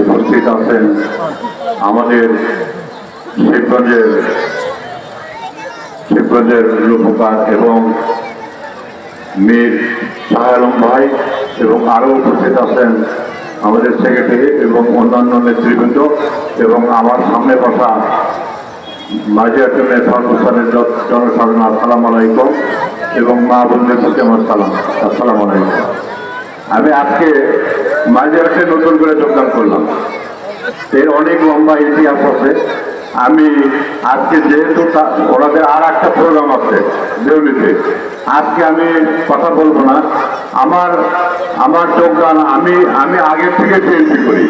উপস্থিত আছেন আমাদের শিবগঞ্জের শিবগঞ্জের রূপকার এবং মীর শাহ আলম ভাই এবং আরও উপস্থিত আছেন আমাদের সেক্রেটারি এবং অন্যান্য নেতৃবৃন্দ এবং আমার সামনে বসা মাঝিয়াটনের সর্বস্থানের জনসাধারণ, আসসালাম আলাইকুম, এবং মা বোনদের প্রতি আমার সালাম। আসসালাম আলাইকুম। আমি আজকে মাঝিয়াটে নতুন করে যোগদান করলাম। এর অনেক লম্বা ইতিহাস আছে। আমি আজকে যেহেতু ওনাদের আর একটা প্রোগ্রাম আছে, দেউলিতে। আজকে আমি কথা বলব না। আমার আমার যোগদান, আমি আমি আগে থেকে বিএনপি করি।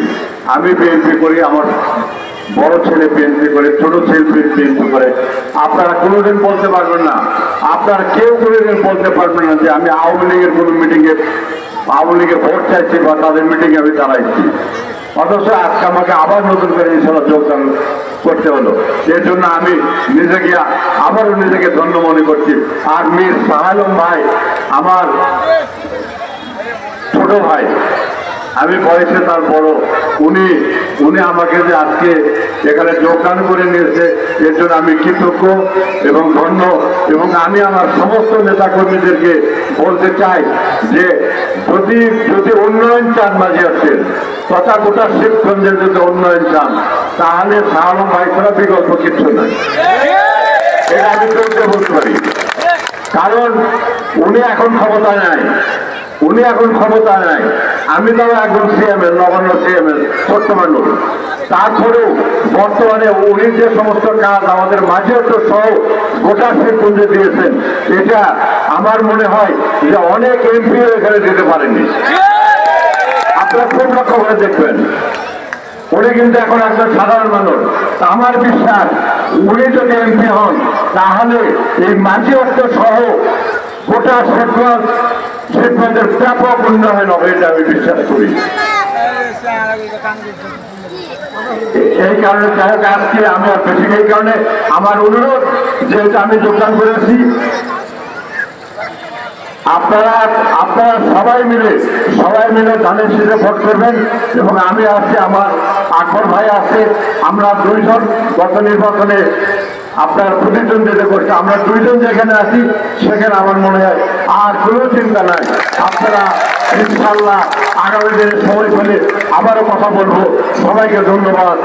আমি বিএনপি করি, আমার বড় ছেলে বিএনপি করে, ছোট ছেলে বিএনপি করে। আপনারা কোনোদিন বলতে পারবেন না। আপনারা কেউ কোনোদিন বলতে পারবেন না যে আমি আওয়ামী লীগের কোনো মিটিংয়ে আওয়ামী লীগের ভোট চাইছি বা তাদের মিটিংয়ে আমি দাঁড়াইছি। অথচ আজকে আমাকে আবার নতুন করে ইনশাল্লাহ যোগদান করতে হলো। এর জন্য আমি নিজেকে আবারও নিজেকে ধন্য মনে করছি। আর মির সাহালম ভাই, আমার ছোট ভাই আমি বয়সে তার বড়, উনি উনি আমাকে যে আজকে এখানে যোগদান করে নিয়েছে, এর জন্য আমি কৃতজ্ঞ এবং ধন্য এবং আমি আমার সমস্ত নেতাকর্মীদেরকে বলতে চাই যে যদি যদি উন্নয়ন চান মাঝে আছেন, তথা গোটা শিবগঞ্জের যদি উন্নয়ন চান, তাহলে শাহরম ভাই ছাড়া বিকল্প কিছু নাই। এটা আমি বলতে পারি কারণ উনি এখন ক্ষমতায় নাই। উনি এখন ক্ষমতায় নাই। আমি তাও একজন সিএমএল নবান্ন সিএমএল ছোট্ট তারপরেও বর্তমানে উনি যে সমস্ত কাজ আমাদের মাঝে তো সহ গোটা শিবকুঞ্জে দিয়েছেন, এটা আমার মনে হয় যে অনেক এমপিও এখানে দিতে পারেনি। আপনারা খুব লক্ষ্য করে দেখবেন। উনি কিন্তু এখন একজন সাধারণ মানুষ। আমার বিশ্বাস, উনি যদি এমপি হন, তাহলে এই মাঝি অর্থ সহ গোটা শেখগঞ্জ শেখগঞ্জের ব্যাপক উন্নয়ন হবে এটা আমি বিশ্বাস করি। এই কারণে হোক, আজকে আমি আর বেশি এই কারণে আমার অনুরোধ, যেহেতু আমি যোগদান করেছি, আপনারা আপনারা সবাই মিলে সবাই মিলে ধানের শীতে ভোট করবেন, এবং আমি আছি, আমার আকবর ভাই আছে, আমরা দুইজন গত নির্বাচনে আপনার প্রতিদ্বন্দ্বিতা করছে। আমরা দুইজন যেখানে আছি, সেখানে আমার মনে হয় আর কোনো চিন্তা নাই। আপনারা ইনশাল্লাহ আগামী দিনে সময় পেলে আবারও কথা বলব। সবাইকে ধন্যবাদ।